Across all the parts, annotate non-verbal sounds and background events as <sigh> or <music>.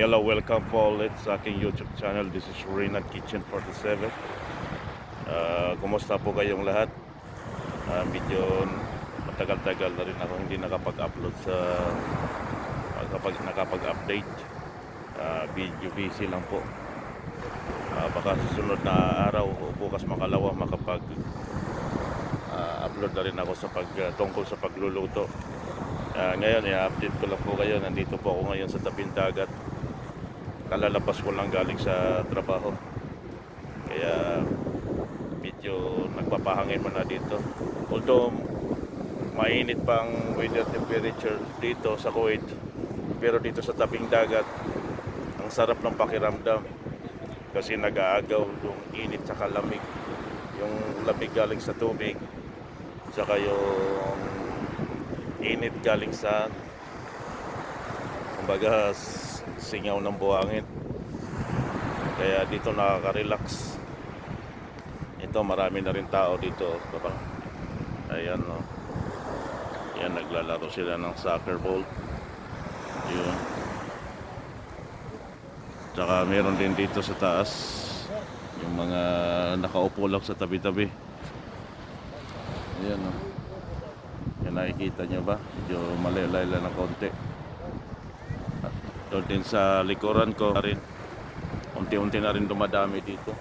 Hello, welcome po ulit sa aking YouTube channel. This is Renan Kitchen 47. Uh, kumusta po kayong lahat? Ah, medyo matagal-tagal na rin ako hindi nakapag-upload sa nakapag, nakapag-update. Ah, video busy lang po. Ah, baka susunod na araw o bukas makalawa makapag ah, upload na rin ako sa pag ah, tungkol sa pagluluto. Ah, ngayon, i-update ko lang po kayo. Nandito po ako ngayon sa tabing dagat. Kalalabas ko lang galing sa trabaho. Kaya medyo nagpapahangin muna dito. Although mainit pang weather temperature dito sa Kuwait. Pero dito sa tabing dagat, ang sarap ng pakiramdam. Kasi nag-aagaw yung init sa lamig. Yung lamig galing sa tubig. Saka yung init galing sa kumbaga singaw ng buhangin kaya dito nakaka-relax ito marami na rin tao dito baba. ayan no yan naglalaro sila ng soccer ball yun tsaka meron din dito sa taas yung mga nakaupo lang sa tabi-tabi ayan no yan nakikita nyo ba? Medyo malaylay lang ng konti. Doon din sa likuran ko na rin. Unti-unti na rin dumadami dito.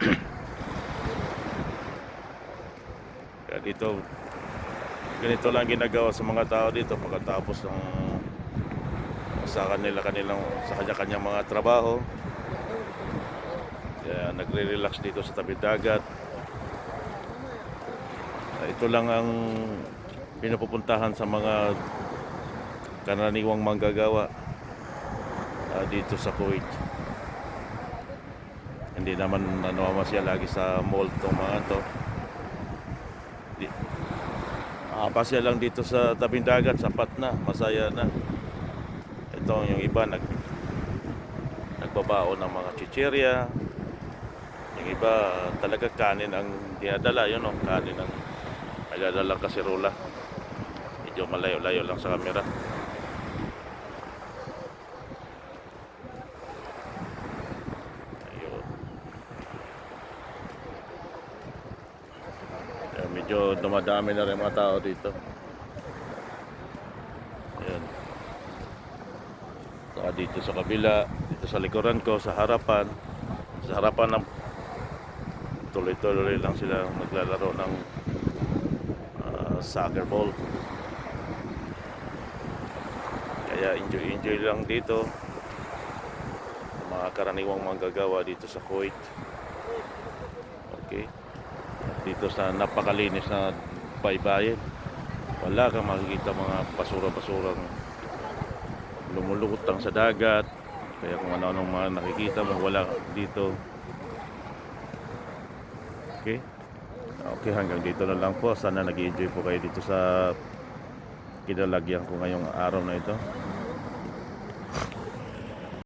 <clears throat> Kaya dito, ganito lang ginagawa sa mga tao dito pagkatapos ng sa kanila kanilang sa kanya-kanyang mga trabaho. Kaya nagre-relax dito sa tabi dagat. Ito lang ang pinupupuntahan sa mga karaniwang manggagawa ah, dito sa Kuwait. Hindi naman nanomasya lagi sa mall tong mga to. Di, pasya lang dito sa tabing dagat, sapat na, masaya na. Ito yung iba nag nagbabao ng mga chichirya. Yung iba talaga kanin ang dinadala, yun o, kanin ang nagdadalang kasirola. Medyo malayo-layo lang sa camera. Ayun. Kaya medyo dumadami na rin mga tao dito. Ayun. Saka dito sa kabila, dito sa likuran ko, sa harapan, sa harapan ng tuloy-tuloy lang sila naglalaro ng ah, soccer ball. Kaya enjoy-enjoy lang dito. Mga karaniwang manggagawa dito sa Kuwait. Dito sa napakalinis na baybayin. Wala kang makikita mga basura-basurang lumulutang sa dagat. Kaya kung ano-anong mga nakikita mo, wala dito. Okay? Okay, hanggang dito na lang po. Sana nag enjoy po kayo dito sa kinalagyan ko ngayong araw na ito.